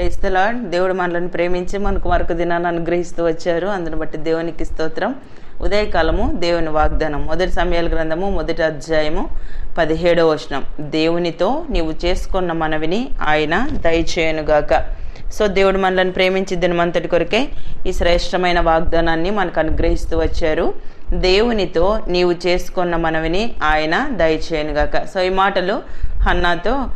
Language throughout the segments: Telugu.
క్రైస్తలా దేవుడు మనల్ని ప్రేమించి మనకు మరొక దినాన్ని అనుగ్రహిస్తూ వచ్చారు. అందుని బట్టి దేవునికి స్తోత్రం. ఉదయకాలము దేవుని వాగ్దానం. మొదటి సమయాల గ్రంథము మొదటి అధ్యాయము పదిహేడవ వచనం. దేవునితో నీవు చేసుకున్న మనవిని ఆయన దయచేయనుగాక సో దేవుడు మనల్ని ప్రేమించి దినమంతటి కొరకే ఈ శ్రేష్టమైన వాగ్దానాన్ని మనకు అనుగ్రహిస్తూ వచ్చారు. దేవునితో నీవు చేసుకున్న మనవిని ఆయన దయచేయనుగాక సో ఈ మాటలు హన్నాతో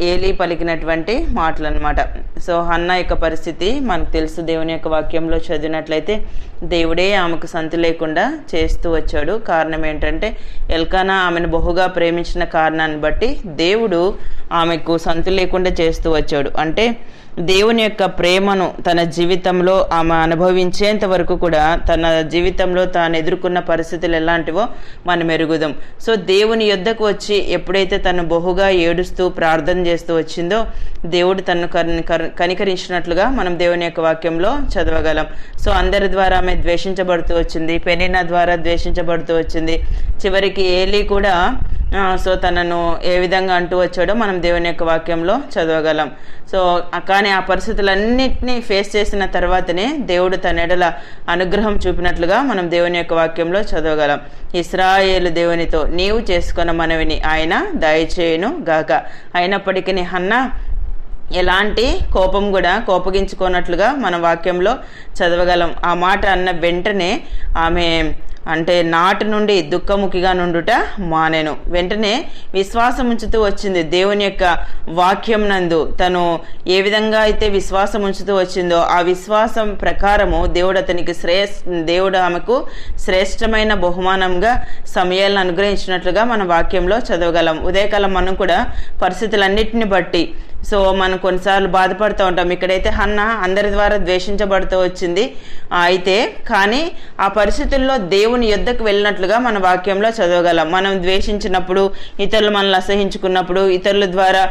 ఏలి పలికినటువంటి మాటలు అనమాట సో హన్న యొక్క పరిస్థితి మనకు తెలుసు దేవుని యొక్క వాక్యంలో చదివినట్లయితే దేవుడే ఆమెకు సంతు లేకుండా చేస్తూ వచ్చాడు. కారణం ఏంటంటే ఎల్కానా ఆమెను బహుగా ప్రేమించిన కారణాన్ని బట్టి దేవుడు ఆమెకు సంతు లేకుండా చేస్తూ వచ్చాడు. అంటే దేవుని యొక్క ప్రేమను తన జీవితంలో ఆమె అనుభవించేంత వరకు కూడా తన జీవితంలో తాను ఎదుర్కొన్న పరిస్థితులు ఎలాంటివో మనం ఎరుగుదాం. సో దేవుని యొద్దకు వచ్చి ఎప్పుడైతే తను బహుగా ఏడుస్తూ ప్రార్థన చేస్తూ వచ్చిందో దేవుడు తను కనికరించినట్లుగా మనం దేవుని యొక్క వాక్యంలో చదవగలం. సో అందరి ద్వారా ఆమె ద్వేషించబడుతూ వచ్చింది. పెనినా ద్వారా ద్వేషించబడుతూ వచ్చింది. చివరికి ఏలీ కూడా సో తనను ఏ విధంగా అంటూ వచ్చాడో మనం దేవుని యొక్క వాక్యంలో చదవగలం. సో కానీ ఆ పరిస్థితులన్నింటినీ ఫేస్ చేసిన తర్వాతనే దేవుడు తన ఎడల అనుగ్రహం చూపినట్లుగా మనం దేవుని యొక్క వాక్యంలో చదవగలం. ఇస్రాయేలు దేవునితో నీవు చేసుకున్న మనవిని ఆయన దయచేయును గాక. అయినప్పటికీ హన్న ఎలాంటి కోపం కూడా కోపగించుకోనట్లుగా మన వాక్యంలో చదవగలం. ఆ మాట అన్న వెంటనే ఆమె అంటే నాటి నుండి దుఃఖముఖిగా నుండుట మానేను. వెంటనే విశ్వాసం ఉంచుతూ వచ్చింది దేవుని యొక్క వాక్యం నందు. తను ఏ విధంగా అయితే విశ్వాసం ఉంచుతూ వచ్చిందో ఆ విశ్వాసం ప్రకారము దేవుడు అతనికి శ్రేష్ దేవుడు ఆమెకు శ్రేష్టమైన బహుమానంగా సమయాలను అనుగ్రహించినట్లుగా మన వాక్యంలో చదవగలం. ఉదయకాలం మనం కూడా పరిస్థితులన్నిటిని బట్టి సో మనం కొన్నిసార్లు బాధపడుతూ ఉంటాం. ఇక్కడైతే హన్న అందరి ద్వారా ద్వేషించబడుతూ వచ్చింది. అయితే కానీ ఆ పరిస్థితుల్లో దేవుని యుద్ధకు వెళ్ళినట్లుగా మన వాక్యంలో చదవగలం. మనం ద్వేషించినప్పుడు ఇతరులు మనల్ని అసహించుకున్నప్పుడు ఇతరుల ద్వారా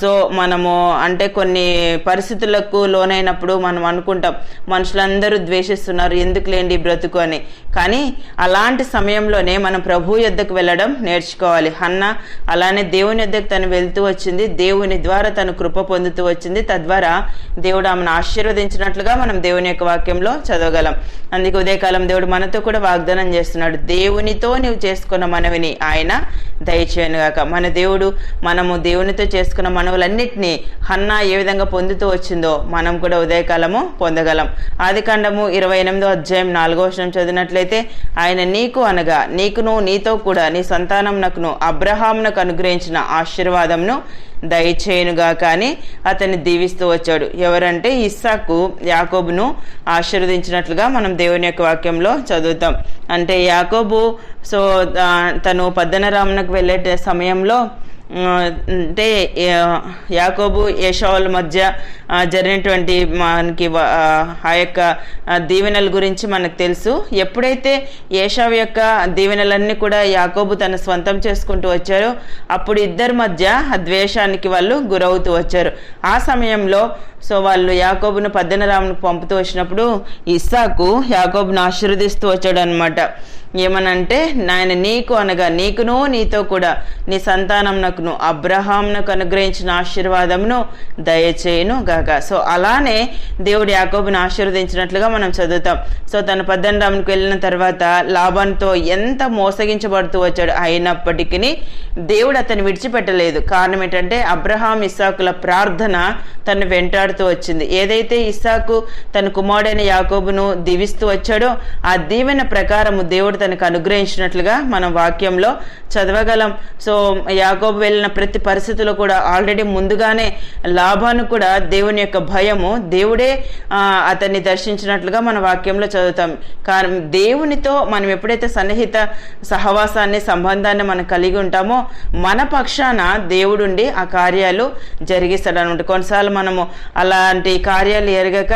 సో మనము అంటే కొన్ని పరిస్థితులకు లోనైనప్పుడు మనం అనుకుంటాం మనుషులందరూ ద్వేషిస్తున్నారు ఎందుకు లేండి బ్రతుకు అని. కానీ అలాంటి సమయంలోనే మనం ప్రభు యుద్ధకు వెళ్ళడం నేర్చుకోవాలి. హన్న అలానే దేవుని యుద్ధకు తను వెళ్తూ వచ్చింది. దేవుని ద్వారా తను కృప పొందుతూ వచ్చింది. తద్వారా దేవుడు ఆమెను ఆశీర్వదించినట్లుగా మనం దేవుని యొక్క వాక్యంలో చదవగలం. అందుకే ఉదయకాలం దేవుడు మనతో కూడా వాగ్దానం చేస్తున్నాడు. దేవునితో నీవు చేసుకున్న మనవిని ఆయన దయచేయనుగాక. మన దేవుడు మనము దేవునితో చేసుకున్న మనవులన్నింటినీ హన్నా ఏ విధంగా పొందుతూ వచ్చిందో మనం కూడా ఉదయకాలము పొందగలం. ఆది కాండము ఇరవై ఎనిమిదో అధ్యాయం నాలుగో వచనం చదివినట్లయితే ఆయన నీకు అనగా నీకును నీతో కూడా నీ సంతానంనకును అబ్రహాంనకు అనుగ్రహించిన ఆశీర్వాదంను దయచేయునుగా కానీ అతన్ని దీవిస్తూ వచ్చాడు. ఎవరంటే ఇస్సాకు యాకోబును ఆశీర్వదించినట్లుగా మనం దేవుని యొక్క వాక్యంలో చదువుతాం. అంటే యాకోబు సో తను పద్దనరామునకు వెళ్ళే సమయంలో అంటే యాకోబు ఏషావుల మధ్య జరిగినటువంటి మనకి ఆ, యొక్క దీవెనల గురించి మనకు తెలుసు. ఎప్పుడైతే ఏషావు యొక్క దీవెనలన్నీ కూడా యాకోబు తన స్వంతం చేసుకుంటూ వచ్చారో అప్పుడు ఇద్దరి మధ్య ద్వేషానికి వాళ్ళు గురవుతూ వచ్చారు. ఆ సమయంలో సో వాళ్ళు యాకోబును పద్దనరామును పంపుతూ వచ్చినప్పుడు ఇస్సాకు యాకోబును ఆశీర్వదిస్తూ వచ్చాడు అనమాట ఏమనంటే నాయన నీకు అనగా నీకును నీతో కూడా నీ సంతానంనకును అబ్రహాంనకు అనుగ్రహించిన ఆశీర్వాదమును దయచేయును గాక. సో అలానే దేవుడు యాకోబును ఆశీర్వదించినట్లుగా మనం చదువుతాం. సో తన పద్దనరామునికి వెళ్ళిన తర్వాత లాభంతో ఎంత మోసగించబడుతూ వచ్చాడు అయినప్పటికీ దేవుడు అతను విడిచిపెట్టలేదు. కారణం ఏంటంటే అబ్రహాం ఇస్సాకుల ప్రార్థన తను వెంటాడుతూ వచ్చింది. ఏదైతే ఇస్సాకు తన కుమారుడైన యాకోబును దీవిస్తూ వచ్చాడో ఆ దీవెన ప్రకారము దేవుడు తనకు అనుగ్రహించినట్లుగా మనం వాక్యంలో చదవగలం. సో యాగోబు వెళ్ళిన ప్రతి పరిస్థితిలో కూడా ఆల్రెడీ ముందుగానే లాభాను కూడా దేవుని యొక్క భయము దేవుడే అతన్ని దర్శించినట్లుగా మన వాక్యంలో చదువుతాం. కారణం దేవునితో మనం ఎప్పుడైతే సన్నిహిత సహవాసాన్ని సంబంధాన్ని మనం కలిగి ఉంటామో మన పక్షాన దేవుడుండి ఆ కార్యాలు జరిగిస్తాడు అనమాట కొన్నిసార్లు మనము అలాంటి కార్యాలు ఎరగక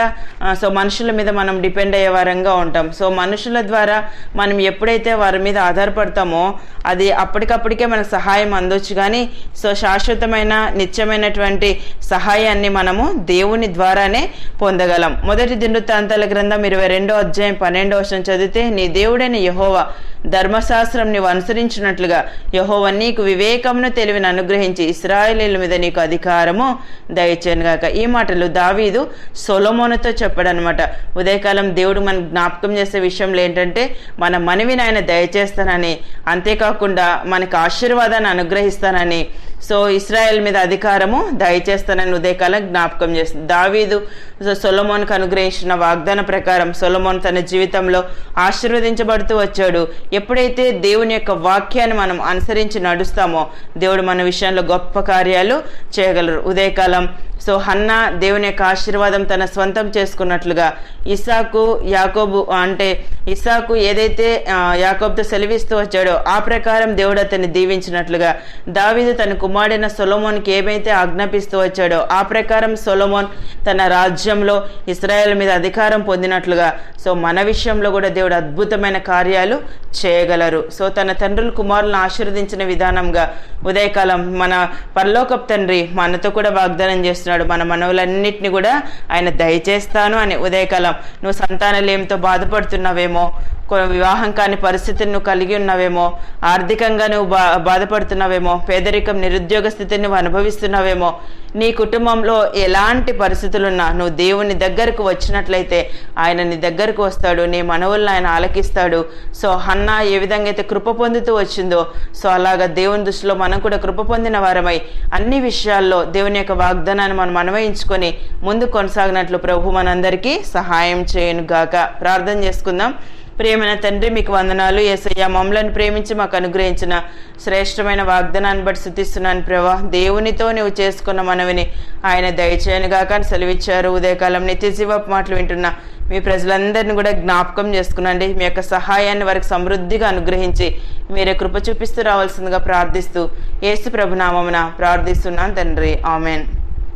సో మనుషుల మీద మనం డిపెండ్ అయ్యే వారంగా ఉంటాం. సో మనుషుల ద్వారా మనం ఎప్పుడైతే వారి మీద ఆధారపడతామో అది అప్పటికప్పటికే మనకు సహాయం అందొచ్చు. కానీ సో శాశ్వతమైన నిత్యమైనటువంటి సహాయాన్ని మనము దేవుని ద్వారానే పొందగలం. మొదటి దినవృత్తాంతాల గ్రంథం ఇరవై రెండో అధ్యాయం పన్నెండో వర్షం చదివితే నీ దేవుడైన యహోవా ధర్మశాస్త్రం నీవు అనుసరించినట్లుగా యహోవ నీకు వివేకమును తెలివిని అనుగ్రహించి ఇస్రాయేలీల మీద నీకు అధికారము దయచేయనుగాక. ఈ మాటలు దావీదు సొలమోనుతో చెప్పాడనమాట. ఉదయకాలం దేవుడు మనకు జ్ఞాపకం చేసే విషయంలో ఏంటంటే మన మనవిని ఆయన దయచేస్తానని అంతేకాకుండా మనకు ఆశీర్వాదాన్ని అనుగ్రహిస్తానని సో ఇస్రాయెల్ మీద అధికారము దయచేస్తానని ఉదయకాలం జ్ఞాపకం చేస్తుంది దావీదు సొలమోన్కు అనుగ్రహించిన వాగ్దాన ప్రకారం సొలమోన్ తన జీవితంలో ఆశీర్వదించబడుతూ వచ్చాడు. ఎప్పుడైతే దేవుని యొక్క వాక్యాన్ని మనం అనుసరించి నడుస్తామో దేవుడు మన విషయంలో గొప్ప కార్యాలు చేయగలరు. ఉదయకాలం సో హన్నా దేవుని యొక్క ఆశీర్వాదం తన స్వంతం చేసుకున్నట్లుగా ఇసాకు యాకోబు అంటే ఇసాకు ఏదైతే యాకోబ్తో యాకోబుతో సెలవిస్తూ వచ్చాడో ఆ ప్రకారం దేవుడు అతన్ని దీవించినట్లుగా దావీదు తన కుమారుడైన సొలమోన్కి ఏమైతే ఆజ్ఞాపిస్తూ వచ్చాడో ఆ ప్రకారం సొలమోన్ తన రాజ్యంలో ఇస్రాయేల్ మీద అధికారం పొందినట్లుగా సో మన విషయంలో కూడా దేవుడు అద్భుతమైన కార్యాలు చేయగలరు. సో తన తండ్రుల కుమారులను ఆశీర్వదించిన విధానంగా ఉదయకాలం మన పరలోకప్ తండ్రి మనతో కూడా వాగ్దానం చేస్తున్నాడు. మన మనవులన్నిటిని కూడా ఆయన దయచేస్తాను అని ఉదయకాలం నువ్వు సంతానలేమితో బాధపడుతున్నావేమో వివాహం కాని పరిస్థితిని నువ్వు కలిగి ఉన్నావేమో ఆర్థికంగా నువ్వు బా బాధపడుతున్నావేమో పేదరికం నిరుద్యోగ స్థితిని నువ్వు అనుభవిస్తున్నావేమో నీ కుటుంబంలో ఎలాంటి పరిస్థితులున్నా నువ్వు దేవుని దగ్గరకు వచ్చినట్లయితే ఆయన నీ దగ్గరకు వస్తాడు నీ మనవులను ఆయన ఆలకిస్తాడు. సో హన్న ఏ విధంగా అయితే కృప పొందుతూ వచ్చిందో సో అలాగా దేవుని దృష్టిలో మనం కూడా కృప పొందిన వారమై అన్ని విషయాల్లో దేవుని యొక్క వాగ్దానాన్ని మనం అన్వయించుకొని ముందు కొనసాగినట్లు ప్రభు మనందరికీ సహాయం చేయను గాక ప్రార్థన చేసుకుందాం. ప్రియమైన తండ్రి మీకు వందనాలు. ఏసయ్య మమ్మలను ప్రేమించి మాకు అనుగ్రహించిన శ్రేష్టమైన వాగ్దానాన్ని బట్టి శుద్ధిస్తున్నాను ప్రభా. దేవునితో నువ్వు చేసుకున్న మనవిని ఆయన దయచేయనుగాక అని సెలవిచ్చారు. ఉదయకాలం నిత్యజీవపు మాటలు వింటున్న మీ ప్రజలందరినీ కూడా జ్ఞాపకం చేసుకునండి. మీ యొక్క సహాయాన్ని వారికి సమృద్ధిగా అనుగ్రహించి మీరే కృప చూపిస్తూ రావాల్సిందిగా ప్రార్థిస్తూ ఏసు ప్రభునామమున ప్రార్థిస్తున్నాను తండ్రి. ఆమెన్.